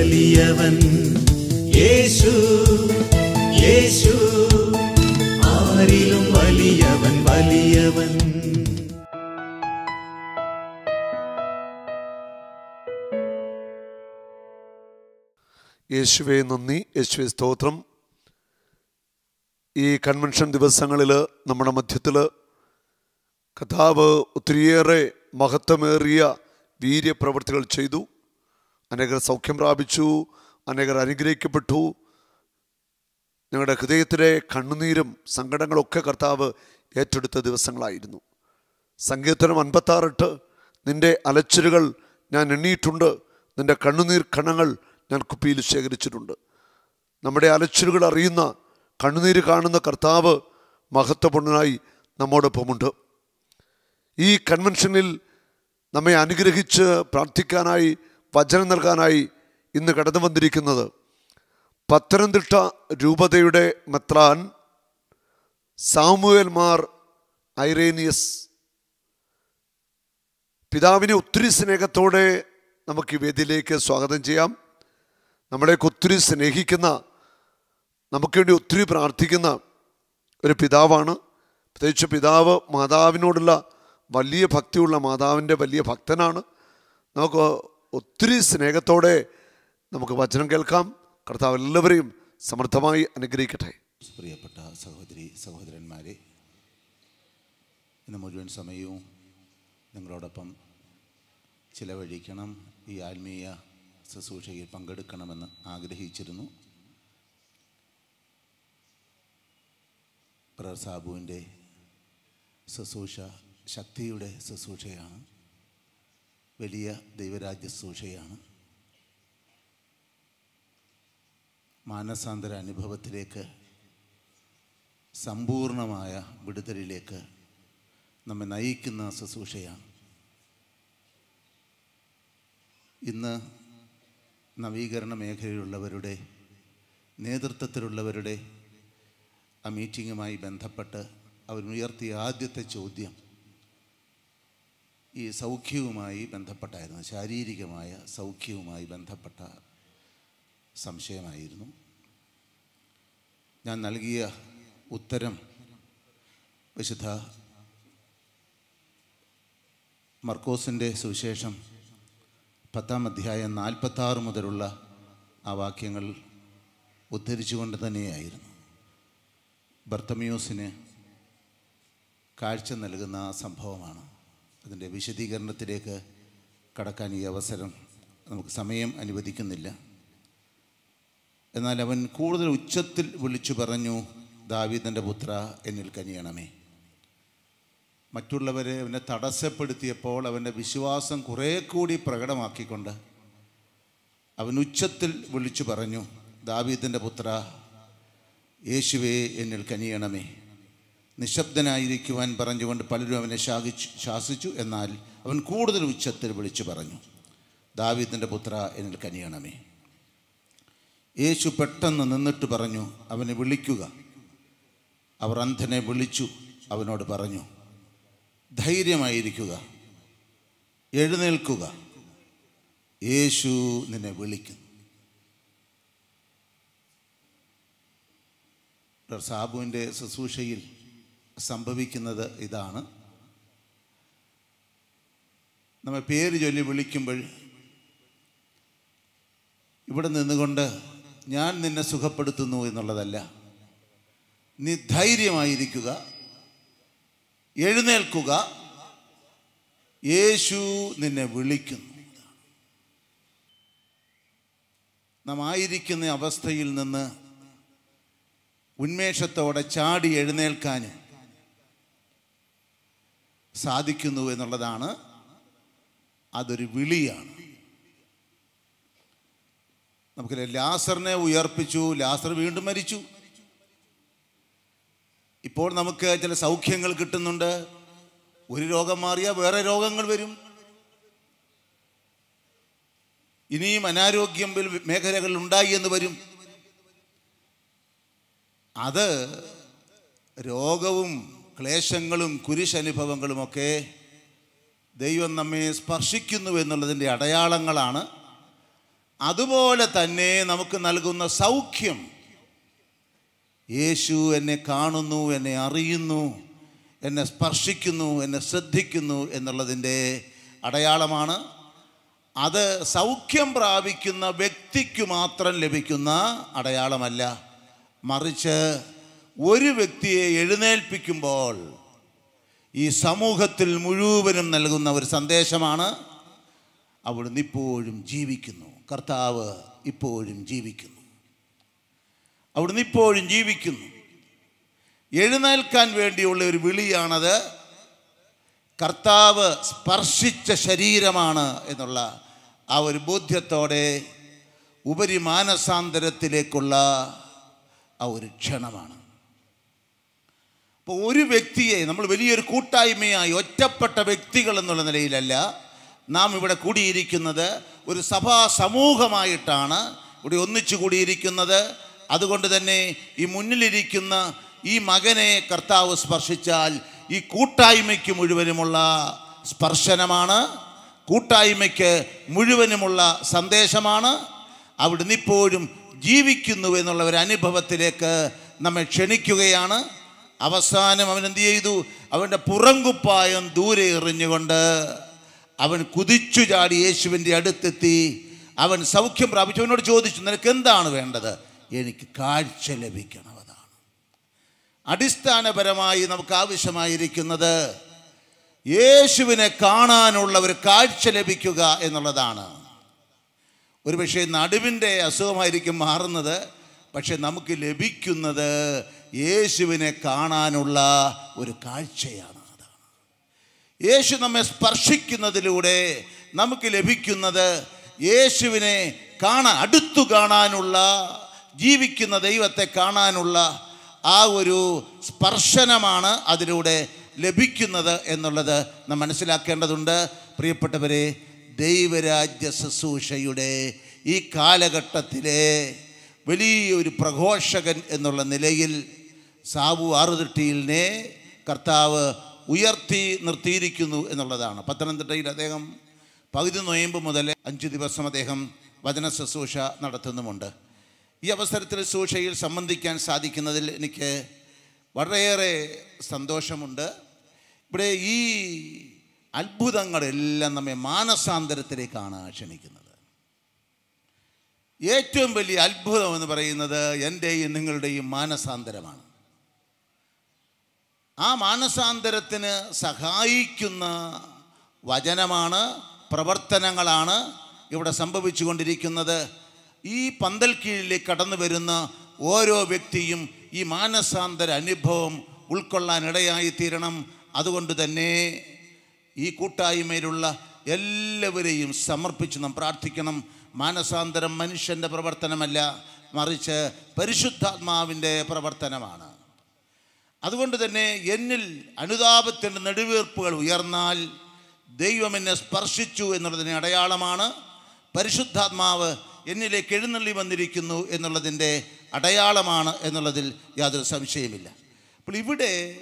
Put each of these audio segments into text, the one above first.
വലിയവൻ യേശു യേശു ആരിലും വലിയവൻ വലിയവൻ. യേശുവെ നന്ദി. യേശുവെ സ്തോത്രം. ഈ കൺവെൻഷൻ ദിവസങ്ങളിൽ നമ്മുടെ മധ്യത്തിൽ കഥാവ് ഒത്തിരിയേറെ മഹത്വമേറിയ വീര്യപ്രവർത്തികൾ ചെയ്തു. അനേകർ സൗഖ്യം പ്രാപിച്ചു അനേകർ അനുഗ്രഹിക്കപ്പെട്ടു. ഞങ്ങളുടെ ഹൃദയത്തിലെ കണ്ണുനീരും സങ്കടങ്ങളൊക്കെ കർത്താവ് ഏറ്റെടുത്ത ദിവസങ്ങളായിരുന്നു. സങ്കീർത്തനം അൻപത്താറിട്ട് നിന്റെ അലച്ചിലുകൾ ഞാൻ എണ്ണിയിട്ടുണ്ട് നിന്റെ കണ്ണുനീർ കണങ്ങൾ ഞാൻ കുപ്പിയിൽ ശേഖരിച്ചിട്ടുണ്ട്. നമ്മുടെ അലച്ചിലുകൾ അറിയുന്ന കണ്ണുനീര് കാണുന്ന കർത്താവ് മഹത്വപൂർണനായി നമ്മോടൊപ്പമുണ്ട്. ഈ കൺവെൻഷനിൽ നമ്മെ അനുഗ്രഹിച്ച് പ്രാർത്ഥിക്കാനായി വചനം നൽകാനായി ഇന്ന് കടന്നു വന്നിരിക്കുന്നത് പത്തനംതിട്ട രൂപതയുടെ മെത്രാൻ സാമുവേൽ മാർ ഐറേനിയസ് പിതാവിനെ ഒത്തിരി സ്നേഹത്തോടെ നമുക്ക് വേദിയിലേക്ക് സ്വാഗതം ചെയ്യാം. നമ്മളെയൊക്കെ ഒത്തിരി സ്നേഹിക്കുന്ന നമുക്ക് വേണ്ടി ഒത്തിരി പ്രാർത്ഥിക്കുന്ന ഒരു പിതാവാണ്. പ്രത്യേകിച്ച് പിതാവ് മാതാവിനോടുള്ള വലിയ ഭക്തിയുള്ള മാതാവിന്റെ വലിയ ഭക്തനാണ്. നമുക്ക് ഒത്തിരി സ്നേഹത്തോടെ നമുക്ക് വചനം കേൾക്കാം. കർത്താവ് എല്ലാവരെയും സമൃദ്ധമായി അനുഗ്രഹിക്കട്ടെ. പ്രിയപ്പെട്ട സഹോദരി സഹോദരന്മാരെ ഇന്ന് മുഴുവൻ സമയവും നിങ്ങളോടൊപ്പം ചിലവഴിക്കണം ഈ ആത്മീയ ശുശ്രൂഷയിൽ പങ്കെടുക്കണമെന്ന് ആഗ്രഹിച്ചിരുന്നു. പ്രർ സാബുവിന്റെ ശുശ്രൂഷ ശക്തിയുടെ ശുശ്രൂഷയാണ്. വലിയ ദൈവരാജ്യ സൂക്ഷയാണ് മാനസാന്തര അനുഭവത്തിലേക്ക് സമ്പൂർണമായ വിടുതലിലേക്ക് നമ്മെ നയിക്കുന്ന ശുശ്രൂഷയാണ്. ഇന്ന് നവീകരണ മേഖലയിലുള്ളവരുടെ നേതൃത്വത്തിലുള്ളവരുടെ ആ മീറ്റിങ്ങുമായി ബന്ധപ്പെട്ട് അവരുയർത്തിയ ആദ്യത്തെ ചോദ്യം ഈ സൗഖ്യവുമായി ബന്ധപ്പെട്ടായിരുന്നു ശാരീരികമായ സൗഖ്യവുമായി ബന്ധപ്പെട്ട സംശയമായിരുന്നു. ഞാൻ നൽകിയ ഉത്തരം വിശുദ്ധ മർക്കോസിന്റെ സുവിശേഷം പത്താം അധ്യായം നാൽപ്പത്താറ് മുതലുള്ള ആ വാക്യങ്ങൾ ഉദ്ധരിച്ചുകൊണ്ട് തന്നെയായിരുന്നു. ബർത്തമിയോസിന് കാഴ്ച നൽകുന്ന ആ സംഭവമാണ്. അതിന്റെ വിശദീകരണത്തിലേക്ക് കടക്കാൻ ഈ അവസരം നമുക്ക് സമയം അനുവദിക്കുന്നില്ല. എന്നാൽ അവൻ കൂടുതൽ ഉച്ചത്തിൽ വിളിച്ചു പറഞ്ഞു ദാവീദന്റെ പുത്ര എന്നിൽ കനിയണമേ. മറ്റുള്ളവരെ അവനെ തടസ്സപ്പെടുത്തിയപ്പോൾ അവന്റെ വിശ്വാസം കുറേ കൂടി പ്രകടമാക്കിക്കൊണ്ട് അവൻ ഉച്ചത്തിൽ വിളിച്ചു പറഞ്ഞു ദാവീദിന്റെ പുത്ര യേശുവേ എന്നിൽ കനിയണമേ. നിശബ്ദനായിരിക്കുവാൻ പറഞ്ഞുകൊണ്ട് പലരും അവനെ ശാഖിച്ചു ശാസിച്ചു. എന്നാൽ അവൻ കൂടുതൽ ഉച്ചത്തിൽ വിളിച്ചു പറഞ്ഞു ദാവീദിന്റെ പുത്ര എന്നിൽ കനിയണമേ. യേശു പെട്ടെന്ന് നിന്നിട്ട് പറഞ്ഞു അവനെ വിളിക്കുക. അവർ അന്ധനെ വിളിച്ചു അവനോട് പറഞ്ഞു ധൈര്യമായിരിക്കുക എഴുന്നേൽക്കുക. യേശു നിന്നെ വിളിക്കുന്നു. ഡോക്ടർ സാബുവിന്റെ ശുശ്രൂഷയിൽ സംഭവിക്കുന്നത് ഇതാണ്. നമ്മൾ പേര് ചൊല്ലി വിളിക്കുമ്പോൾ ഇവിടെ നിന്നുകൊണ്ട് ഞാൻ നിന്നെ സുഖപ്പെടുത്തുന്നു എന്നുള്ളതല്ല. നീ ധൈര്യമായിരിക്കുക എഴുന്നേൽക്കുക. യേശു നിന്നെ വിളിക്കുന്നു. നാം ആയിരിക്കുന്ന അവസ്ഥയിൽ നിന്ന് ഉന്മേഷത്തോടെ ചാടി എഴുന്നേൽക്കാനും സാധിക്കുന്നു എന്നുള്ളതാണ് അതൊരു വിളിയാണ്. നമുക്ക് ലാസറിനെ ഉയർപ്പിച്ചു ലാസർ വീണ്ടും മരിച്ചു. ഇപ്പോൾ നമുക്ക് ചില സൗഖ്യങ്ങൾ കിട്ടുന്നുണ്ട്. ഒരു രോഗം മാറിയാൽ വേറെ രോഗങ്ങൾ വരും. ഇനിയും അനാരോഗ്യം മേഖലകൾ ഉണ്ടായി എന്ന് വരും. അത് രോഗവും ക്ലേശങ്ങളും കുരിശനുഭവങ്ങളുമൊക്കെ ദൈവം നമ്മെ സ്പർശിക്കുന്നു എന്നുള്ളതിന്റെ അടയാളങ്ങളാണ്. അതുപോലെ തന്നെ നമുക്ക് നൽകുന്ന സൗഖ്യം. യേശു എന്നെ കാണുന്നു എന്നെ അറിയുന്നു എന്നെ സ്പർശിക്കുന്നു എന്നെ ശ്രദ്ധിക്കുന്നു എന്നുള്ളതിന്റെ അടയാളമാണ്. അത് സൗഖ്യം പ്രാപിക്കുന്ന വ്യക്തിക്ക് മാത്രം ലഭിക്കുന്ന അടയാളമല്ല. മറിച്ച് ഒരു വ്യക്തിയെ എഴുന്നേൽപ്പിക്കുമ്പോൾ ഈ സമൂഹത്തിൽ മുഴുവനും നൽകുന്ന ഒരു സന്ദേശമാണ് അവിടുന്ന് ഇപ്പോഴും ജീവിക്കുന്നു. കർത്താവ് ഇപ്പോഴും ജീവിക്കുന്നു. അവിടുന്ന് ഇപ്പോഴും ജീവിക്കുന്നു. എഴുന്നേൽക്കാൻ വേണ്ടിയുള്ള ഒരു വിളിയാണത് കർത്താവ് സ്പർശിച്ച ശരീരമാണ് എന്നുള്ള ആ ഒരു ബോധ്യത്തോടെ ഉപരിമാനസാന്തരത്തിലേക്കുള്ള ആ ഒരു ക്ഷണമാണ്. അപ്പോൾ ഒരു വ്യക്തിയെ നമ്മൾ വലിയൊരു കൂട്ടായ്മയായി ഒറ്റപ്പെട്ട വ്യക്തികൾ എന്നുള്ള നിലയിലല്ല നാം ഇവിടെ കൂടിയിരിക്കുന്നത് ഒരു സഭാ സമൂഹമായിട്ടാണ് ഇവിടെ ഒന്നിച്ചു കൂടിയിരിക്കുന്നത്. അതുകൊണ്ട് തന്നെ ഈ മുന്നിലിരിക്കുന്ന ഈ മകനെ കർത്താവ് സ്പർശിച്ചാൽ ഈ കൂട്ടായ്മയ്ക്ക് മുഴുവനുമുള്ള സ്പർശനമാണ് കൂട്ടായ്മയ്ക്ക് മുഴുവനുമുള്ള സന്ദേശമാണ്. അവിടുന്ന് ഇപ്പോഴും ജീവിക്കുന്നു എന്നുള്ള ഒരു അനുഭവത്തിലേക്ക് നമ്മെ ക്ഷണിക്കുകയാണ്. അവസാനം അവൻ എന്ത് ചെയ്തു? അവന്റെ പുറങ്കുപ്പായം ദൂരെ എറിഞ്ഞുകൊണ്ട് അവൻ കുതിച്ചു ചാടി യേശുവിന്റെ അടുത്തെത്തി. അവൻ സൗഖ്യം പ്രാപിച്ചു. അവനോട് ചോദിച്ചു നിനക്ക് എന്താണ് വേണ്ടത്? എനിക്ക് കാഴ്ച ലഭിക്കണം അതാണ്. അടിസ്ഥാനപരമായി നമുക്ക് ആവശ്യമായിരിക്കുന്നത് യേശുവിനെ കാണാനുള്ള ഒരു കാഴ്ച ലഭിക്കുക എന്നുള്ളതാണ്. ഒരു പക്ഷേ നടുവിന്റെ അസുഖമായിരിക്കും മാറുന്നത്. പക്ഷെ നമുക്ക് ലഭിക്കുന്നത് യേശുവിനെ കാണാനുള്ള ഒരു കാഴ്ചയാണ് അതാണ്. യേശു നമ്മെ സ്പർശിക്കുന്നതിലൂടെ നമുക്ക് ലഭിക്കുന്നത് യേശുവിനെ കാണാൻ അടുത്തു കാണാനുള്ള ജീവിക്കുന്ന ദൈവത്തെ കാണാനുള്ള ആ ഒരു സ്പർശനമാണ് അതിലൂടെ ലഭിക്കുന്നത് എന്നുള്ളത് നാം മനസ്സിലാക്കേണ്ടതുണ്ട്. പ്രിയപ്പെട്ടവരെ ദൈവരാജ്യ ശുശ്രൂഷയുടെ ഈ കാലഘട്ടത്തിലെ വലിയൊരു പ്രഘോഷകൻ എന്നുള്ള നിലയിൽ സാബു ആറുതിട്ടിയിലിനെ കർത്താവ് ഉയർത്തി നിർത്തിയിരിക്കുന്നു എന്നുള്ളതാണ്. പത്തനംതിട്ടയിൽ അദ്ദേഹം പകുതി നൊയമ്പ് മുതൽ അഞ്ച് ദിവസം അദ്ദേഹം വചന ശുശ്രൂഷ നടത്തുന്നുമുണ്ട്. ഈ അവസരത്തിൽ ശുശ്രൂഷയിൽ സംബന്ധിക്കാൻ സാധിക്കുന്നതിൽ എനിക്ക് വളരെയേറെ സന്തോഷമുണ്ട്. ഇവിടെ ഈ അത്ഭുതങ്ങളെല്ലാം നമ്മെ മാനസാന്തരത്തിലേക്കാണ് ക്ഷണിക്കുന്നത്. ഏറ്റവും വലിയ അത്ഭുതം എന്ന് പറയുന്നത് എന്റെയും നിങ്ങളുടെയും മാനസാന്തരമാണ്. ആ മാനസാന്തരത്തിന് സഹായിക്കുന്ന വചനമാണ് പ്രവർത്തനങ്ങളാണ് ഇവിടെ സംഭവിച്ചു കൊണ്ടിരിക്കുന്നത് ഈ പന്തൽ കീഴിലേക്ക് കടന്നു വരുന്ന ഓരോ വ്യക്തിയും ഈ മാനസാന്തര അനുഭവം ഉൾക്കൊള്ളാൻ ഇടയായി തീരണം അതുകൊണ്ട് തന്നെ ഈ കൂട്ടായ്മയിലുള്ള എല്ലാവരെയും സമർപ്പിച്ച് നാം പ്രാർത്ഥിക്കണം. മാനസാന്തരം മനുഷ്യന്റെ പ്രവർത്തനമല്ല മറിച്ച് പരിശുദ്ധാത്മാവിന്റെ പ്രവർത്തനമാണ്. അതുകൊണ്ട് തന്നെ എന്നിൽ അനുതാപത്തിന്റെ നെടുവീർപ്പുകൾ ഉയർന്നാൽ ദൈവം എന്നെ സ്പർശിച്ചു എന്നുള്ളതിന് അടയാളമാണ്. പരിശുദ്ധാത്മാവ് എന്നിലേക്ക് എഴുന്നള്ളി വന്നിരിക്കുന്നു എന്നുള്ളതിന്റെ അടയാളമാണ് എന്നുള്ളതിൽ യാതൊരു സംശയമില്ല അപ്പോൾ ഇവിടെ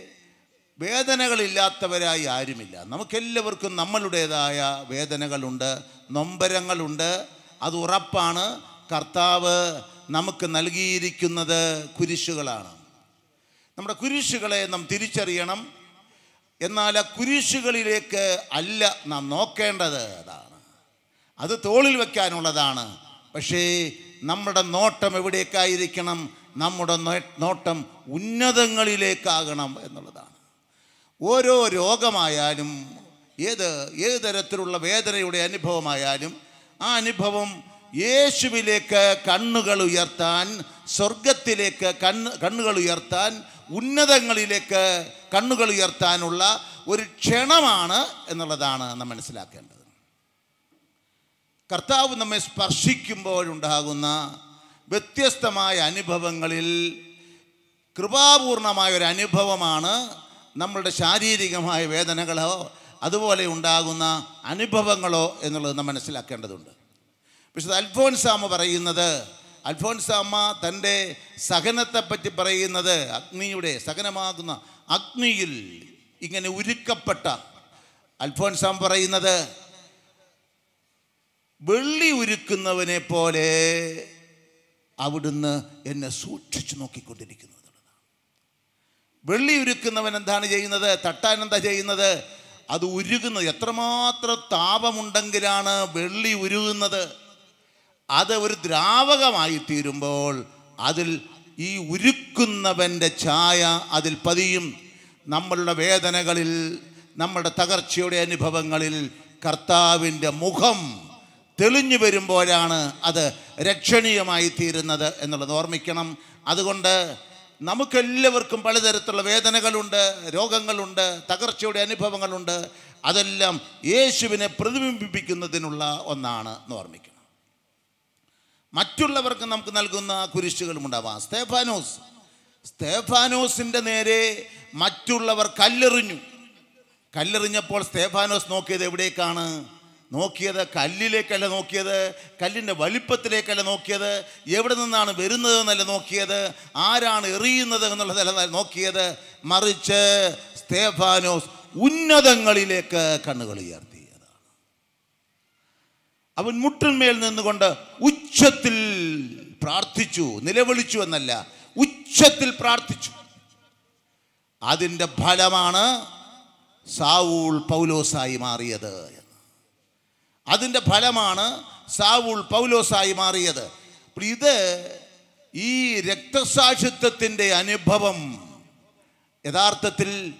വേദനകളില്ലാത്തവരായി ആരുമില്ല. നമുക്കെല്ലാവർക്കും നമ്മളുടേതായ വേദനകളുണ്ട് നൊമ്പരങ്ങളുണ്ട്. അത് ഉറപ്പാണ്. കർത്താവ് നമുക്ക് നൽകിയിരിക്കുന്നത് കുരിശുകളാണ്. നമ്മുടെ കുരിശുകളെ നാം തിരിച്ചറിയണം. എന്നാൽ ആ കുരിശുകളിലേക്ക് അല്ല നാം നോക്കേണ്ടത്. അതാണ്. അത് തോളിൽ വയ്ക്കാനുള്ളതാണ് പക്ഷേ നമ്മുടെ നോട്ടം എവിടേക്കായിരിക്കണം? നമ്മുടെ നോട്ടം ഉന്നതങ്ങളിലേക്കാകണം എന്നുള്ളതാണ്. ഓരോ രോഗമായാലും ഏത് ഏത് തരത്തിലുള്ള വേദനയുടെ അനുഭവമായാലും ആ അനുഭവം യേശുവിലേക്ക് കണ്ണുകൾ ഉയർത്താൻ സ്വർഗത്തിലേക്ക് കണ്ണ് കണ്ണുകൾ ഉയർത്താൻ ഉന്നതങ്ങളിലേക്ക് കണ്ണുകൾ ഉയർത്താനുള്ള ഒരു ക്ഷണമാണ് എന്നുള്ളതാണ് നാം മനസ്സിലാക്കേണ്ടത്. കർത്താവ് നമ്മെ സ്പർശിക്കുമ്പോഴുണ്ടാകുന്ന വ്യത്യസ്തമായ അനുഭവങ്ങളിൽ കൃപാപൂർണമായ ഒരു അനുഭവമാണ് നമ്മളുടെ ശാരീരികമായ വേദനകളോ അതുപോലെ ഉണ്ടാകുന്ന അനുഭവങ്ങളോ എന്നുള്ളത് നാം മനസ്സിലാക്കേണ്ടതുണ്ട്. വിശുദ്ധ അൽഫോൻസാമ പറയുന്നത് അൽഫോൻസാമ്മ തന്റെ സഹനത്തെപ്പറ്റി പറയുന്നത് അഗ്നിയുടെ സഹനമാകുന്ന അഗ്നിയിൽ ഇങ്ങനെ ഉരുക്കപ്പെട്ട അൽഫോൻസാം പറയുന്നത് വെള്ളി ഉരുക്കുന്നവനെ പോലെ അവിടുന്ന് എന്നെ സൂക്ഷിച്ചു നോക്കിക്കൊണ്ടിരിക്കുന്നു. വെള്ളി ഉരുക്കുന്നവൻ എന്താണ് ചെയ്യുന്നത്? തട്ടാൻ എന്താ ചെയ്യുന്നത്? അത് ഉരുകുന്നത്. എത്രമാത്രം താപമുണ്ടെങ്കിലാണ് വെള്ളി ഉരുകുന്നത്? അത് ഒരു ദ്രാവകമായി തീരുമ്പോൾ അതിൽ ഈ ഉരുക്കുന്നവന്റെ ഛായ അതിൽ പതിയും. നമ്മളുടെ വേദനകളിൽ നമ്മുടെ തകർച്ചയുടെ അനുഭവങ്ങളിൽ കർത്താവിന്റെ മുഖം തെളിഞ്ഞു വരുമ്പോഴാണ് അത് രക്ഷണീയമായി തീരുന്നത് എന്നുള്ളത്. ഓർമ്മിക്കണം. അതുകൊണ്ട് നമുക്കെല്ലാവർക്കും പലതരത്തിലുള്ള വേദനകളുണ്ട് രോഗങ്ങളുണ്ട് തകർച്ചയുടെ അനുഭവങ്ങളുണ്ട്. അതെല്ലാം യേശുവിനെ പ്രതിബിംബിപ്പിക്കുന്നതിനുള്ള ഒന്നാണ് എന്ന് ഓർമ്മിക്കണം. മറ്റുള്ളവർക്ക് നമുക്ക് നൽകുന്ന കുരിശുകളും ഉണ്ടാവാം സ്തേഫാനോസ്. സ്തേഫാനോസിന്റെ നേരെ മറ്റുള്ളവർ കല്ലെറിഞ്ഞു. കല്ലെറിഞ്ഞപ്പോൾ സ്തേഫാനോസ് നോക്കിയത് എവിടേക്കാണ്? നോക്കിയത് കല്ലിലേക്കല്ല നോക്കിയത് കല്ലിന്റെ വലിപ്പത്തിലേക്കല്ല നോക്കിയത് എവിടെ നിന്നാണ് വരുന്നത് എന്നല്ല നോക്കിയത് ആരാണ് എറിയുന്നത് എന്നുള്ളതല്ല നോക്കിയത്. മറിച്ച് സ്തേഫാനോസ് ഉന്നതങ്ങളിലേക്ക് കണ്ണുകൾ ഉയർത്തി അവൻ മുട്ടിന്മേൽ നിന്നുകൊണ്ട് ഉച്ചത്തിൽ പ്രാർത്ഥിച്ചു നിലവിളിച്ചു എന്നല്ല ഉച്ചത്തിൽ പ്രാർത്ഥിച്ചു. അതിന്റെ ഫലമാണ് സാവൂൾ പൗലോസായി മാറിയത് അതിന്റെ ഫലമാണ് സാവൂൾ പൗലോസായി മാറിയത്. ഇത് ഈ രക്തസാക്ഷിത്വത്തിന്റെ അനുഭവം യഥാർത്ഥത്തിൽ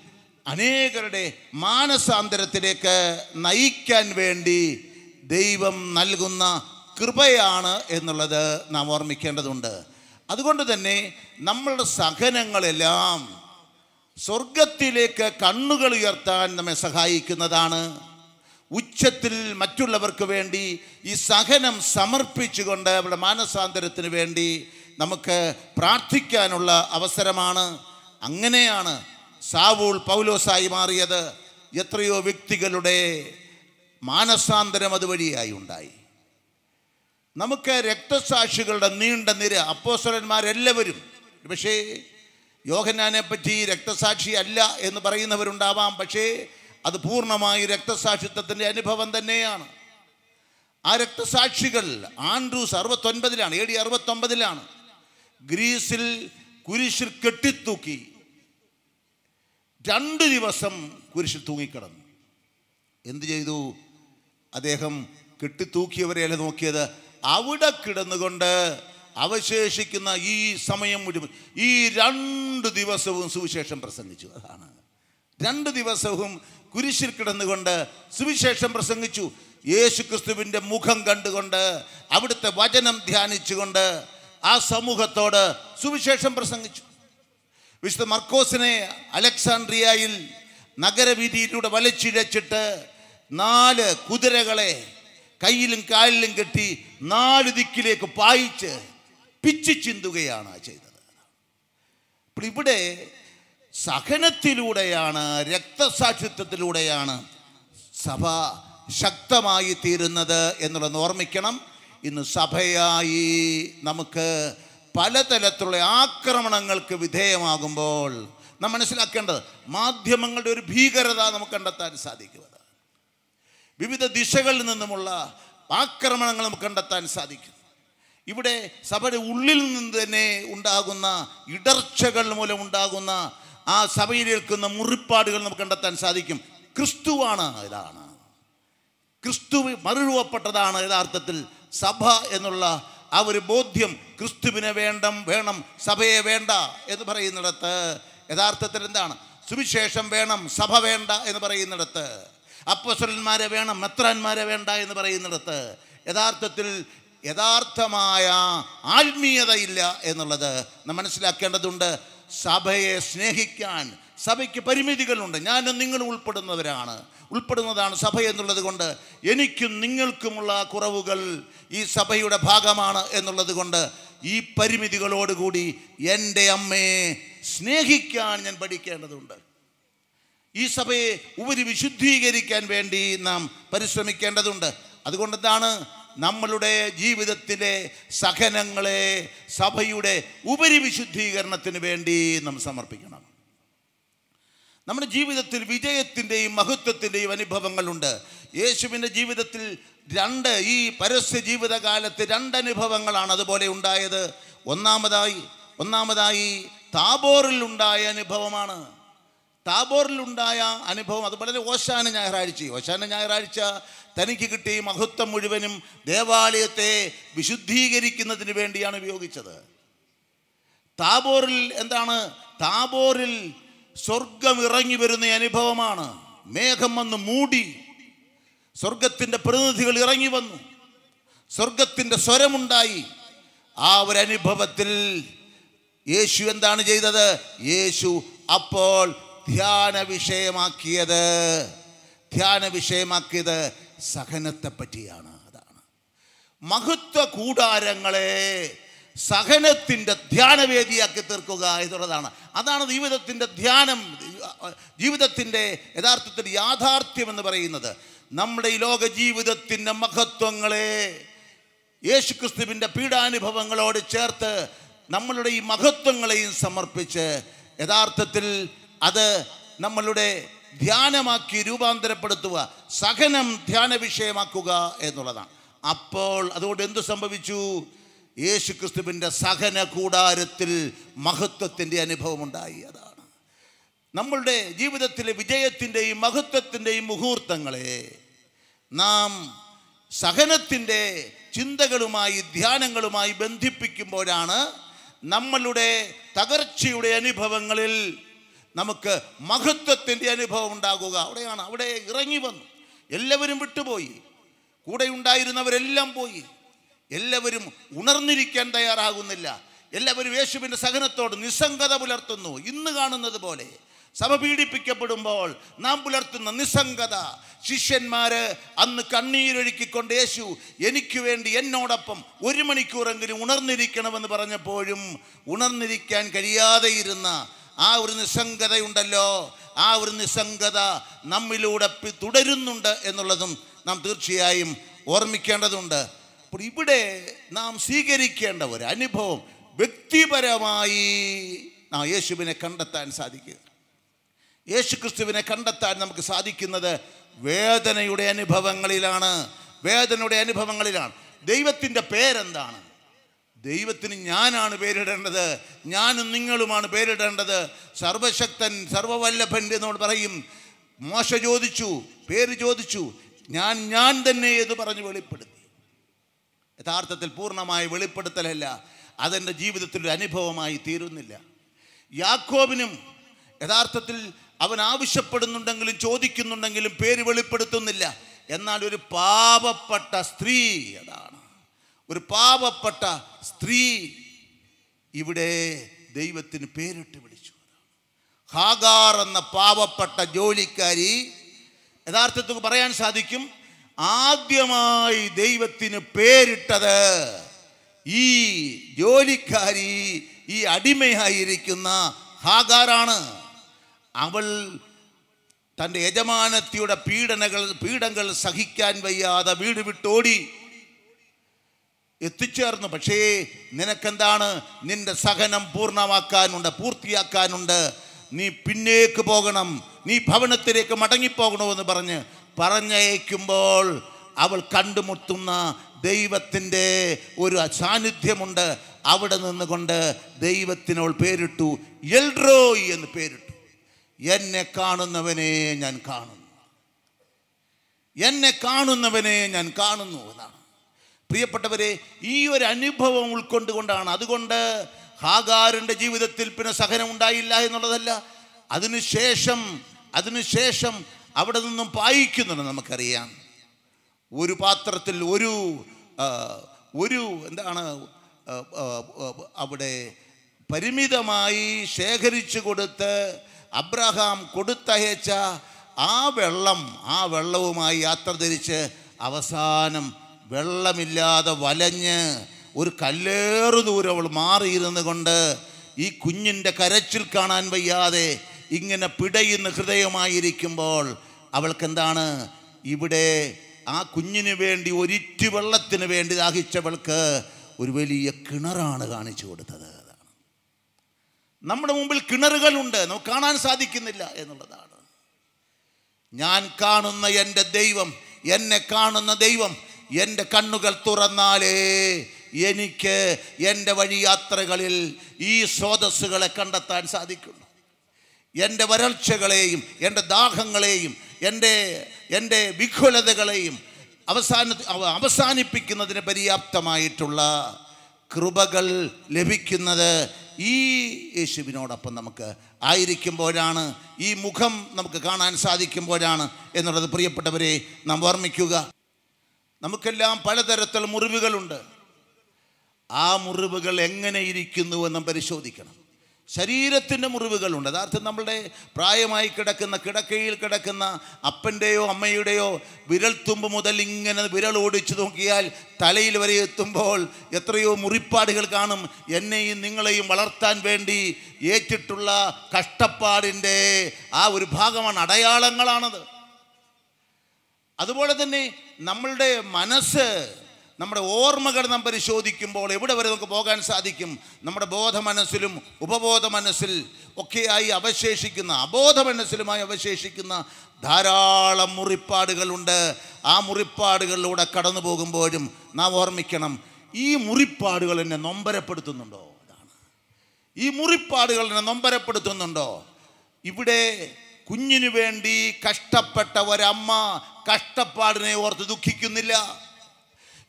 അനേകരുടെ മാനസാന്തരത്തിലേക്ക് നയിക്കാൻ വേണ്ടി ദൈവം നൽകുന്ന കൃപയാണ് എന്നുള്ളത് നാം ഓർമ്മിക്കേണ്ടതുണ്ട്. അതുകൊണ്ട് തന്നെ നമ്മളുടെ സഹനങ്ങളെല്ലാം സ്വർഗത്തിലേക്ക് കണ്ണുകൾ ഉയർത്താൻ നമ്മെ സഹായിക്കുന്നതാണ്. ഉച്ചത്തിൽ മറ്റുള്ളവർക്ക് വേണ്ടി ഈ സഹനം സമർപ്പിച്ചുകൊണ്ട് അവരുടെ മാനസാന്തരത്തിന് വേണ്ടി നമുക്ക് പ്രാർത്ഥിക്കാനുള്ള അവസരമാണ്. അങ്ങനെയാണ് സാവൂൾ പൗലോസായി മാറിയത്. എത്രയോ വ്യക്തികളുടെ മാനസാന്തരം അതുവഴിയായി ഉണ്ടായി. നമുക്ക് രക്തസാക്ഷികളുടെ നീണ്ട നിര അപ്പോസ്വരന്മാരെല്ലാവരും പക്ഷേ യോഹന്നാനെ പറ്റി രക്തസാക്ഷി അല്ല എന്ന് പറയുന്നവരുണ്ടാവാം. പക്ഷേ അത് പൂർണമായി രക്തസാക്ഷിത്വത്തിന്റെ അനുഭവം തന്നെയാണ്. ആ രക്തസാക്ഷികൾ ആൻഡ്രൂസ് അറുപത്തൊൻപതിലാണ് എ ഡി അറുപത്തൊമ്പതിലാണ് ഗ്രീസിൽ കുരിശിൽ കെട്ടിത്തൂക്കി. രണ്ട് ദിവസം കുരിശിൽ തൂങ്ങിക്കിടന്നു. എന്തു ചെയ്തു? അദ്ദേഹം കെട്ടിത്തൂക്കിയവരെയല്ല നോക്കിയത്? അവിടെ കിടന്നുകൊണ്ട് അവശേഷിക്കുന്ന ഈ സമയം മുഴുവൻ ഈ രണ്ട് ദിവസവും സുവിശേഷം പ്രസംഗിച്ചു. അതാണ്. രണ്ട് ദിവസവും കുരിശിൽ കിടന്നുകൊണ്ട് സുവിശേഷം പ്രസംഗിച്ചു. യേശു ക്രിസ്തുവിന്റെ മുഖം കണ്ടുകൊണ്ട് അവിടുത്തെ വചനം ധ്യാനിച്ചുകൊണ്ട് ആ സമൂഹത്തോട് സുവിശേഷം പ്രസംഗിച്ചു. വിശുദ്ധ മർക്കോസിനെ അലക്സാണ്ട്രിയയിൽ നഗരവീതിയിലൂടെ വലച്ചിഴച്ചിട്ട് നാല് കുതിരകളെ കയ്യിലും കാലിലും കെട്ടി നാല് ദിക്കിലേക്ക് പായിച്ച് പിച്ചു ചിന്തുകയാണ് ചെയ്തത്. അപ്പോൾ ഇവിടെ സഹനത്തിലൂടെയാണ് രക്തസാക്ഷിത്വത്തിലൂടെയാണ് സഭ ശക്തമായി തീരുന്നത് എന്നുള്ളത് ഓർമ്മിക്കണം. ഇന്ന് സഭയായി നമുക്ക് പലതരത്തിലുള്ള ആക്രമണങ്ങൾക്ക് വിധേയമാകുമ്പോൾ നാം മനസ്സിലാക്കേണ്ടത് മാധ്യമങ്ങളുടെ ഒരു ഭീകരത നമുക്ക് കണ്ടെത്താൻ സാധിക്കുന്നത് വിവിധ ദിശകളിൽ നിന്നുമുള്ള ആക്രമണങ്ങൾ നമുക്ക് കണ്ടെത്താൻ സാധിക്കും. ഇവിടെ സഭയുടെ ഉള്ളിൽ നിന്ന് തന്നെ ഉണ്ടാകുന്ന ഇടർച്ചകൾ മൂലം ഉണ്ടാകുന്ന സഭയിൽ ഏൽക്കുന്ന മുറിപ്പാടുകൾ നമുക്ക് കണ്ടെത്താൻ സാധിക്കും. ക്രിസ്തുവാണ് ഇതാണ്. ക്രിസ്തു മറുരൂപപ്പെട്ടതാണ് യഥാർത്ഥത്തിൽ സഭ എന്നുള്ള ആ ഒരു ബോധ്യം. ക്രിസ്തുവിനെ വേണ്ടം വേണം സഭയെ വേണ്ട എന്ന് പറയുന്നിടത്ത് യഥാർത്ഥത്തിൽ എന്താണ്? സുവിശേഷം വേണം സഭ വേണ്ട എന്ന് പറയുന്നിടത്ത്. അപ്പസ്വരന്മാരെ വേണം മെത്രാന്മാരെ വേണ്ട എന്ന് പറയുന്നിടത്ത്. യഥാർത്ഥത്തിൽ യഥാർത്ഥമായ ആത്മീയതയില്ല എന്നുള്ളത് നാം മനസ്സിലാക്കേണ്ടതുണ്ട്. സഭയെ സ്നേഹിക്കാൻ സഭയ്ക്ക് പരിമിതികളുണ്ട്. ഞാനും നിങ്ങൾ ഉൾപ്പെടുന്നവരാണ്. ഉൾപ്പെടുന്നതാണ് സഭ എന്നുള്ളത് കൊണ്ട് എനിക്കും നിങ്ങൾക്കുമുള്ള കുറവുകൾ ഈ സഭയുടെ ഭാഗമാണ് എന്നുള്ളത് കൊണ്ട് ഈ പരിമിതികളോടുകൂടി എന്റെ അമ്മയെ സ്നേഹിക്കാൻ ഞാൻ പഠിക്കേണ്ടതുണ്ട്. ഈ സഭയെ ഉപരി വിശുദ്ധീകരിക്കാൻ വേണ്ടി നാം പരിശ്രമിക്കേണ്ടതുണ്ട്. അതുകൊണ്ടെന്താണ് നമ്മളുടെ ജീവിതത്തിലെ സഹനങ്ങളെ സഭയുടെ ഉപരി വിശുദ്ധീകരണത്തിന് വേണ്ടി നാം സമർപ്പിക്കണം. നമ്മുടെ ജീവിതത്തിൽ വിജയത്തിന്റെയും മഹത്വത്തിന്റെയും അനുഭവങ്ങളുണ്ട്. യേശുവിന്റെ ജീവിതത്തിൽ രണ്ട് ഈ പരസ്യ ജീവിതകാലത്ത് രണ്ട് അനുഭവങ്ങളാണ് അതുപോലെ ഉണ്ടായത്. ഒന്നാമതായി ഒന്നാമതായി താബോറിൽ ഉണ്ടായ അനുഭവമാണ്. താബോറിലുണ്ടായ അനുഭവം അത് വളരെ ഓശാന ഞായറാഴ്ച. ഓശാന ഞായറാഴ്ച തനിക്ക് കിട്ടിയ മഹത്വം മുഴുവനും ദേവാലയത്തെ വിശുദ്ധീകരിക്കുന്നതിന് വേണ്ടിയാണ് ഉപയോഗിച്ചത്. താബോറിൽ എന്താണ്? താബോറിൽ സ്വർഗം ഇറങ്ങി വരുന്ന അനുഭവമാണ്. മേഘം വന്ന് മൂടി. സ്വർഗത്തിന്റെ പ്രതിനിധികൾ ഇറങ്ങി വന്നു. സ്വർഗത്തിന്റെ സ്വരമുണ്ടായി. ആ ഒരു അനുഭവത്തിൽ യേശു എന്താണ് ചെയ്തത്? യേശു അപ്പോൾ ധ്യാന വിഷയമാക്കിയത് ധ്യാന വിഷയമാക്കിയത് സഹനത്തെ പറ്റിയാണ് അതാണ്. മഹത്വ കൂടാരങ്ങളെ സഹനത്തിന്റെ ധ്യാനവേദിയാക്കി തീർക്കുക എന്നുള്ളതാണ്. അതാണ് ജീവിതത്തിന്റെ ധ്യാനം ജീവിതത്തിന്റെ യഥാർത്ഥത്തിൽ യാഥാർത്ഥ്യം എന്ന് പറയുന്നത്. നമ്മുടെ ഈ ലോക ജീവിതത്തിന്റെ മഹത്വങ്ങളെ യേശുക്രിസ്തുവിന്റെ പീഡാനുഭവങ്ങളോട് ചേർത്ത് നമ്മളുടെ ഈ മഹത്വങ്ങളെയും സമർപ്പിച്ച് യഥാർത്ഥത്തിൽ അത് നമ്മളുടെ ധ്യാനമാക്കി രൂപാന്തരപ്പെടുത്തുക സഹനം ധ്യാന വിഷയമാക്കുക എന്നുള്ളതാണ്. അപ്പോൾ അതുകൊണ്ട് എന്തു സംഭവിച്ചു? യേശു ക്രിസ്തുവിന്റെ സഹന കൂടാരത്തിൽ മഹത്വത്തിന്റെ അനുഭവം ഉണ്ടായി അതാണ്. നമ്മളുടെ ജീവിതത്തിലെ വിജയത്തിന്റെയും മഹത്വത്തിന്റെയും മുഹൂർത്തങ്ങളെ നാം സഹനത്തിന്റെ ചിന്തകളുമായി ധ്യാനങ്ങളുമായി ബന്ധിപ്പിക്കുമ്പോഴാണ് നമ്മളുടെ തകർച്ചയുടെ അനുഭവങ്ങളിൽ നമുക്ക് മഹത്വത്തിന്റെ അനുഭവം ഉണ്ടാകുക. അവിടെയാണ് അവിടെ ഇറങ്ങി വന്നു. എല്ലാവരും വിട്ടുപോയി. കൂടെ ഉണ്ടായിരുന്നവരെല്ലാം പോയി. എല്ലാവരും ഉണർന്നിരിക്കാൻ തയ്യാറാകുന്നില്ല. എല്ലാവരും യേശുവിന്റെ സഹനത്തോട് നിസ്സംഗത പുലർത്തുന്നു. ഇന്ന് കാണുന്നത് പോലെ സഭ പീഡിപ്പിക്കപ്പെടുമ്പോൾ നാം പുലർത്തുന്ന നിസ്സംഗത. ശിഷ്യന്മാര് അന്ന് കണ്ണീരൊഴുക്കിക്കൊണ്ട് യേശു എനിക്ക് വേണ്ടി എന്നോടൊപ്പം ഒരു മണിക്കൂറെങ്കിലും ഉണർന്നിരിക്കണമെന്ന് പറഞ്ഞപ്പോഴും ഉണർന്നിരിക്കാൻ കഴിയാതെ ഇരുന്ന ആ ഒരു നിസ്സംഗതയുണ്ടല്ലോ. ആ ഒരു നിസ്സംഗത നമ്മിലൂടെ തുടരുന്നുണ്ട് എന്നുള്ളതും നാം തീർച്ചയായും ഓർമ്മിക്കേണ്ടതുണ്ട്. അപ്പോൾ ഇവിടെ നാം സ്വീകരിക്കേണ്ട ഒരു അനുഭവം വ്യക്തിപരമായി നാം യേശുവിനെ കണ്ടെത്താൻ സാധിക്കുക. യേശുക്രിസ്തുവിനെ കണ്ടെത്താൻ നമുക്ക് സാധിക്കുന്നത് വേദനയുടെ അനുഭവങ്ങളിലാണ്. വേദനയുടെ അനുഭവങ്ങളിലാണ്. ദൈവത്തിന്റെ പേരെന്താണ്? ദൈവത്തിന് ഞാനാണ് പേരിടേണ്ടത് ഞാനും നിങ്ങളുമാണ് പേരിടേണ്ടത്. സർവശക്തൻ സർവവല്ലഭൻ എന്നോട് പറയും. മോശ ചോദിച്ചു പേര് ചോദിച്ചു. ഞാൻ ഞാൻ തന്നെ എന്ന് പറഞ്ഞ് വെളിപ്പെടുത്തി. യഥാർത്ഥത്തിൽ പൂർണമായ വെളിപ്പെടുത്തലല്ല. അതെന്റെ ജീവിതത്തിൽ ഒരു അനുഭവമായി തീരുന്നില്ല. യാക്കോബിനും യഥാർത്ഥത്തിൽ അവൻ ആവശ്യപ്പെടുന്നുണ്ടെങ്കിലും ചോദിക്കുന്നുണ്ടെങ്കിലും പേര് വെളിപ്പെടുത്തുന്നില്ല. എന്നാൽ ഒരു പാപപ്പെട്ട സ്ത്രീ അതാണ്. ഒരു പാപപ്പെട്ട സ്ത്രീ ഇവിടെ ദൈവത്തിന് പേരിട്ട് വിളിച്ചു. ഹാഗാർ എന്ന പാവപ്പെട്ട ജോലിക്കാരി യഥാർത്ഥത്തിൽ പറയാൻ സാധിക്കും ആദ്യമായി ദൈവത്തിന് പേരിട്ടത് ഈ ജോലിക്കാരി ഈ അടിമയായിരിക്കുന്ന ഹാഗാറാണ്. അവൾ തന്റെ യജമാനത്തിയുടെ പീഡനകൾ പീഡങ്ങൾ സഹിക്കാൻ വയ്യാതെ വീട് വിട്ടോടി. എത്തിച്ചേർന്നു. പക്ഷേ നിനക്കെന്താണ്? നിന്റെ സഹനം പൂർണമാക്കാനുണ്ട് പൂർത്തിയാക്കാനുണ്ട്. നീ പിന്നേക്ക് പോകണം. നീ ഭവനത്തിലേക്ക് മടങ്ങിപ്പോകണമെന്ന് പറഞ്ഞ് പറഞ്ഞയക്കുമ്പോൾ അവൾ കണ്ടുമുട്ടുന്ന ദൈവത്തിന്റെ ഒരു സാന്നിധ്യമുണ്ട്. അവിടെ നിന്നുകൊണ്ട് ദൈവത്തിനവൾ പേരിട്ടു. എൽറോയ് എന്ന് പേരിട്ടു. എന്നെ കാണുന്നവനെ ഞാൻ കാണുന്നു. എന്നെ കാണുന്നവനെ ഞാൻ കാണുന്നു എന്നാണ്. പ്രിയപ്പെട്ടവരെ ഈ ഒരു അനുഭവം ഉൾക്കൊണ്ടുകൊണ്ടാണ്. അതുകൊണ്ട് ഹാഗാറിന്റെ ജീവിതത്തിൽ പിന്നെ സഹനം ഉണ്ടായില്ല എന്നുള്ളതല്ല. അതിനുശേഷം അതിനുശേഷം അവിടെ നിന്നും പായിക്കുന്നുണ്ട് നമുക്കറിയാം. ഒരു പാത്രത്തിൽ ഒരു ഒരു എന്താണ് അവിടെ പരിമിതമായി ശേഖരിച്ചു കൊടുത്ത് അബ്രഹാം കൊടുത്തയച്ച ആ വെള്ളം ആ വെള്ളവുമായി യാത്ര തിരിച്ച് അവസാനം വെള്ളമില്ലാതെ വലഞ്ഞ് ഒരു കല്ലേറു ദൂരം അവൾ മാറിയിരുന്നു കൊണ്ട് ഈ കുഞ്ഞിന്റെ കരച്ചിൽ കാണാൻ വയ്യാതെ ഇങ്ങനെ പിടയുന്ന ഹൃദയമായിരിക്കുമ്പോൾ അവൾക്കെന്താണ്? ഇവിടെ ആ കുഞ്ഞിന് വേണ്ടി ഒരിറ്റു വെള്ളത്തിന് വേണ്ടി ദാഹിച്ചവൾക്ക് ഒരു വലിയ കിണറാണ് കാണിച്ചു കൊടുത്തത്. നമ്മുടെ മുമ്പിൽ കിണറുകളുണ്ട്. നമുക്ക് കാണാൻ സാധിക്കുന്നില്ല എന്നുള്ളതാണ്. ഞാൻ കാണുന്ന എന്റെ ദൈവം എന്നെ കാണുന്ന ദൈവം എന്റെ കണ്ണുകൾ തുറന്നാലേ എനിക്ക് എന്റെ വഴിയാത്രകളിൽ ഈ സ്രോതസ്സുകളെ കണ്ടെത്താൻ സാധിക്കുള്ളൂ എന്റെ വരൾച്ചകളെയും എന്റെ ദാഹങ്ങളെയും എന്റെ എന്റെ വിഘുലതകളെയും അവസാന അവ- അവസാനിപ്പിക്കുന്നതിന് പര്യാപ്തമായിട്ടുള്ള കൃപകൾ ലഭിക്കുന്നത് ഈ യേശുവിനോടൊപ്പം നമുക്ക് ആയിരിക്കുമ്പോഴാണ് ഈ മുഖം നമുക്ക് കാണാൻ സാധിക്കുമ്പോഴാണ് എന്നുള്ളത് പ്രിയപ്പെട്ടവരെ നാം ഓർമ്മിക്കുക. നമുക്കെല്ലാം പലതരത്തിലുള്ള മുറിവുകളുണ്ട്. ആ മുറിവുകൾ എങ്ങനെ ഇരിക്കുന്നു എന്ന് പരിശോധിക്കണം. ശരീരത്തിന്റെ മുറിവുകളുണ്ട്. യഥാർത്ഥം നമ്മളുടെ പ്രായമായി കിടക്കുന്ന കിടക്കയിൽ കിടക്കുന്ന അപ്പന്റെയോ അമ്മയുടെയോ വിരൽത്തുമ്പ് മുതൽ ഇങ്ങനെ വിരൽ ഓടിച്ചു നോക്കിയാൽ തലയിൽ വരെ എത്തുമ്പോൾ എത്രയോ മുറിപ്പാടുകൾ കാണും. എന്നെയും നിങ്ങളെയും വളർത്താൻ വേണ്ടി ഏറ്റിട്ടുള്ള കഷ്ടപ്പാടിന്റെ ആ ഒരു ഭാഗമാണ് അടയാളങ്ങളാണത്. അതുപോലെ തന്നെ നമ്മളുടെ മനസ്സ് നമ്മുടെ ഓർമ്മകൾ നാം പരിശോധിക്കുമ്പോൾ എവിടെ വരെ നമുക്ക് പോകാൻ സാധിക്കും? നമ്മുടെ ബോധ മനസ്സിലും ഉപബോധ മനസ്സിൽ ഒക്കെയായി അവശേഷിക്കുന്ന അബോധ മനസ്സിലുമായി അവശേഷിക്കുന്ന ധാരാളം മുറിപ്പാടുകളുണ്ട്. ആ മുറിപ്പാടുകളിലൂടെ കടന്നു പോകുമ്പോഴും നാം ഓർമ്മിക്കണം ഈ മുറിപ്പാടുകൾ എന്നെ നൊമ്പരപ്പെടുത്തുന്നുണ്ടോ? അതാണ് ഈ മുറിപ്പാടുകൾ എന്നെ നൊമ്പരപ്പെടുത്തുന്നുണ്ടോ? ഇവിടെ കുഞ്ഞിനു വേണ്ടി കഷ്ടപ്പെട്ട ഒരമ്മ കഷ്ടപ്പാടിനെ ഓർത്ത് ദുഃഖിക്കുന്നില്ല.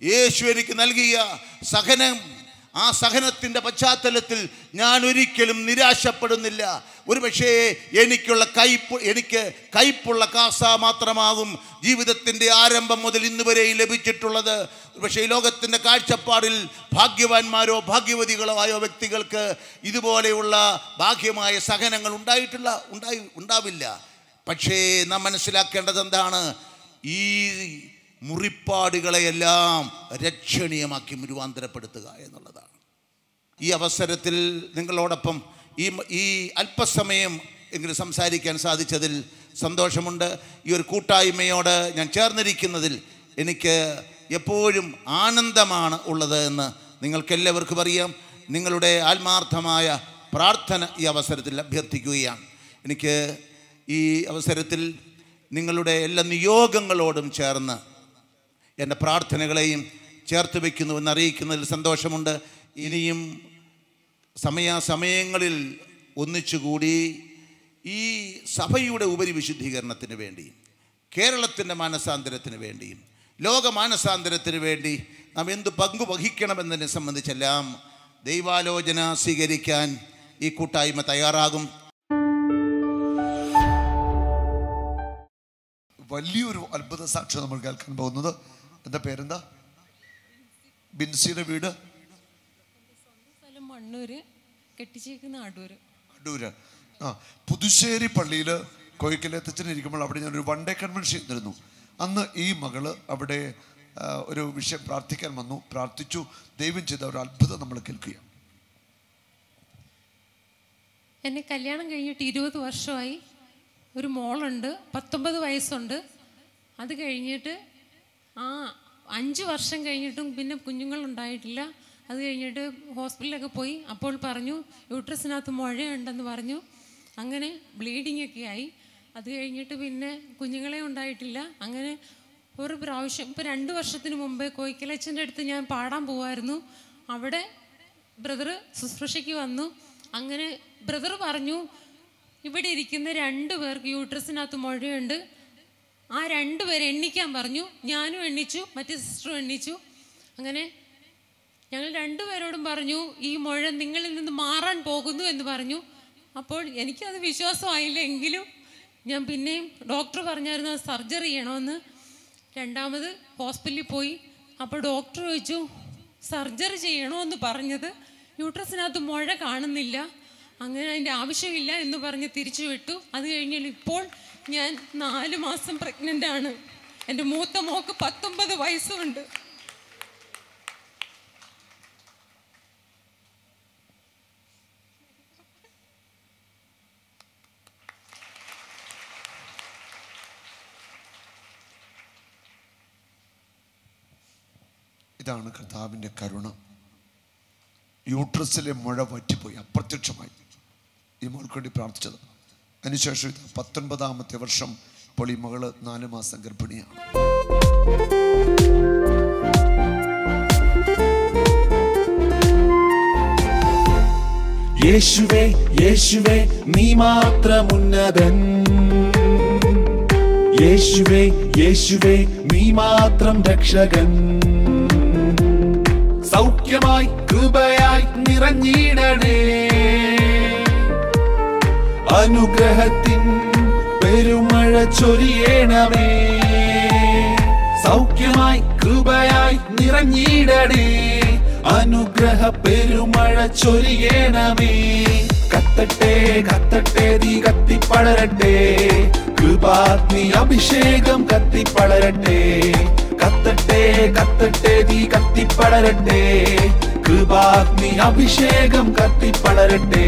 യേശു എനിക്ക് നൽകിയ സഹനം ആ സഹനത്തിന്റെ പശ്ചാത്തലത്തിൽ ഞാൻ ഒരിക്കലും നിരാശപ്പെടുന്നില്ല. ഒരു പക്ഷേ എനിക്കുള്ള കയ്പ് എനിക്ക് കയ്പുള്ള കാസ മാത്രമാകും ജീവിതത്തിന്റെ ആരംഭം മുതൽ ഇന്ന് വരെയും ലഭിച്ചിട്ടുള്ളത്. പക്ഷേ ലോകത്തിന്റെ കാഴ്ചപ്പാടിൽ ഭാഗ്യവാന്മാരോ ഭാഗ്യവതികളോ ആയോ വ്യക്തികൾക്ക് ഇതുപോലെയുള്ള ഭാഗ്യമായ സഹനങ്ങൾ ഉണ്ടായിട്ടുള്ള ഉണ്ടായി ഉണ്ടാവില്ല. പക്ഷേ നാം മനസ്സിലാക്കേണ്ടത് എന്താണ്? ഈ മുറിപ്പാടുകളെയെല്ലാം രക്ഷണീയമാക്കി രൂപാന്തരപ്പെടുത്തുക എന്നുള്ളതാണ്. ഈ അവസരത്തിൽ നിങ്ങളോടൊപ്പം ഈ ഈ അല്പസമയം എങ്കിലും സംസാരിക്കാൻ സാധിച്ചതിൽ സന്തോഷമുണ്ട്. ഈ ഒരു കൂട്ടായ്മയോട് ഞാൻ ചേർന്നിരിക്കുന്നതിൽ എനിക്ക് എപ്പോഴും ആനന്ദമാണ് ഉള്ളത് എന്ന് നിങ്ങൾക്കെല്ലാവർക്കും അറിയാം. നിങ്ങളുടെ ആത്മാർത്ഥമായ പ്രാർത്ഥന ഈ അവസരത്തിൽ അഭ്യർത്ഥിക്കുകയാണ്. എനിക്ക് ഈ അവസരത്തിൽ നിങ്ങളുടെ എല്ലാ നിയോഗങ്ങളോടും ചേർന്ന് എന്റെ പ്രാർത്ഥനകളെയും ചേർത്ത് വയ്ക്കുന്നുവെന്ന് അറിയിക്കുന്നതിൽ സന്തോഷമുണ്ട്. ഇനിയും സമയാസമയങ്ങളിൽ ഒന്നിച്ചുകൂടി ഈ സഭയുടെ ഉപരിവിശുദ്ധീകരണത്തിന് വേണ്ടിയും കേരളത്തിന്റെ മാനസാന്തരത്തിന് വേണ്ടിയും ലോക മാനസാന്തരത്തിന് വേണ്ടി നാം എന്ത് പങ്കു വഹിക്കണമെന്നതിനെ സംബന്ധിച്ചെല്ലാം ദൈവാലോചന സ്വീകരിക്കാൻ ഈ കൂട്ടായ്മ തയ്യാറാകും. വലിയൊരു അത്ഭുത സാക്ഷ്യം നമ്മൾ കേൾക്കാൻ പോകുന്നത്. എന്താ പേരെന്താ? ബിൻസിയുടെ വീട്? സ്ഥലം മണ്ണൂര് കെട്ടിച്ചേക്കുന്ന അടൂര്. അടൂര്. ആ പുതുശ്ശേരി പള്ളിയിൽ കോയിക്കലേത്തച്ഛൻ ഇരിക്കുമ്പോൾ അവിടെ ഞാനൊരു വൺ ഡേ കൺവെൻഷൻ ഇരുന്നു അന്ന് ഈ മകൾ അവിടെ ഒരു വിഷയം പ്രാർത്ഥിക്കാൻ വന്നു. പ്രാർത്ഥിച്ചു. ദൈവം ചെയ്ത ഒരു അത്ഭുതം നമ്മൾ കേൾക്കുക എന്നെ കല്യാണം കഴിഞ്ഞിട്ട് ഇരുപത് വർഷമായി. ഒരു മോളുണ്ട് പത്തൊമ്പത് വയസ്സുണ്ട്. അത് കഴിഞ്ഞിട്ട് ആ അഞ്ച് വർഷം കഴിഞ്ഞിട്ടും പിന്നെ കുഞ്ഞുങ്ങൾ ഉണ്ടായിട്ടില്ല. അത് കഴിഞ്ഞിട്ട് ഹോസ്പിറ്റലിലൊക്കെ പോയി. അപ്പോൾ പറഞ്ഞു യൂട്രസിനകത്ത് മുഴയുണ്ടെന്ന് പറഞ്ഞു. അങ്ങനെ ബ്ലീഡിംഗ് ഒക്കെ ആയി. അത് കഴിഞ്ഞിട്ട് പിന്നെ കുഞ്ഞുങ്ങളെ ഉണ്ടായിട്ടില്ല. അങ്ങനെ ഒരു പ്രാവശ്യം ഇപ്പോൾ രണ്ട് വർഷത്തിന് മുമ്പേ കോയിക്കലച്ചന്റെ അടുത്ത് ഞാൻ പാടാൻ പോവായിരുന്നു. അവിടെ ബ്രദർ ശുശ്രൂഷയ്ക്ക് വന്നു. അങ്ങനെ ബ്രദർ പറഞ്ഞു ഇവിടെ ഇരിക്കുന്ന രണ്ടു പേർക്ക് യൂട്രസിനകത്ത് മുഴയുണ്ട്. ആ രണ്ടു പേരെ എണ്ണിക്കാൻ പറഞ്ഞു. ഞാനും എണ്ണിച്ചു മറ്റേ സിസ്റ്ററും എണ്ണിച്ചു. അങ്ങനെ ഞങ്ങൾ രണ്ടുപേരോടും പറഞ്ഞു ഈ മുഴ നിങ്ങളിൽ നിന്ന് മാറാൻ പോകുന്നു എന്ന് പറഞ്ഞു. അപ്പോൾ എനിക്കത് വിശ്വാസമായില്ല എങ്കിലും ഞാൻ പിന്നെയും ഡോക്ടർ പറഞ്ഞായിരുന്നു സർജറി ചെയ്യണമെന്ന്. രണ്ടാമത് ഹോസ്പിറ്റലിൽ പോയി. അപ്പോൾ ഡോക്ടർ ചോദിച്ചു സർജറി ചെയ്യണമെന്ന് പറഞ്ഞത്. യൂട്രസിനകത്ത് മുഴ കാണുന്നില്ല. അങ്ങനെ അതിന്റെ ആവശ്യമില്ല എന്ന് പറഞ്ഞ് തിരിച്ചു വിട്ടു. അത് കഴിഞ്ഞാൽ ഇപ്പോൾ ഞാൻ നാല് മാസം പ്രഗ്നന്റ് ആണ്. എന്റെ മൂത്ത മോക്ക് പത്തൊമ്പത് വയസ്സുണ്ട്. ഇതാണ് കർത്താവിന്റെ കരുണ. യൂട്രസിലെ മുഴ വറ്റിപ്പോയി അപ്രത്യക്ഷമായി. ഈ മകൾക്ക് വേണ്ടി പ്രാർത്ഥിച്ചത്. അതിനുശേഷം ഇത് പത്തൊൻപതാമത്തെ വർഷം ഇപ്പോൾ ഈ മകൾ നാല് മാസം ഗർഭിണിയാണ്. യേശുവേ യേശുവേ നീ മാത്രമുന്നതൻ. യേശുവേ യേശുവേ നീ മാത്രം രക്ഷകൻ. സൗഖ്യമായി കൃപയായി നിറഞ്ഞിടണേ. അനുഗ്രഹത്തിൻ പെരുമഴ ചൊരിയണമേ. സൗഖ്യമായി കൃപയായി നിറഞ്ഞിടണേ. അനുഗ്രഹ പെരുമഴ ചൊരിയണമേ. കത്തട്ടെ കത്തട്ടെ തീ കത്തിപ്പളരട്ടെ കൃപാഗ്നി അഭിഷേകം കത്തിപ്പളരട്ടെ കത്തട്ടെ കത്തട്ടെ തീ കത്തിപ്പളരട്ടെ കൃപാഗ്നി അഭിഷേകം കത്തിപ്പടരട്ടെ.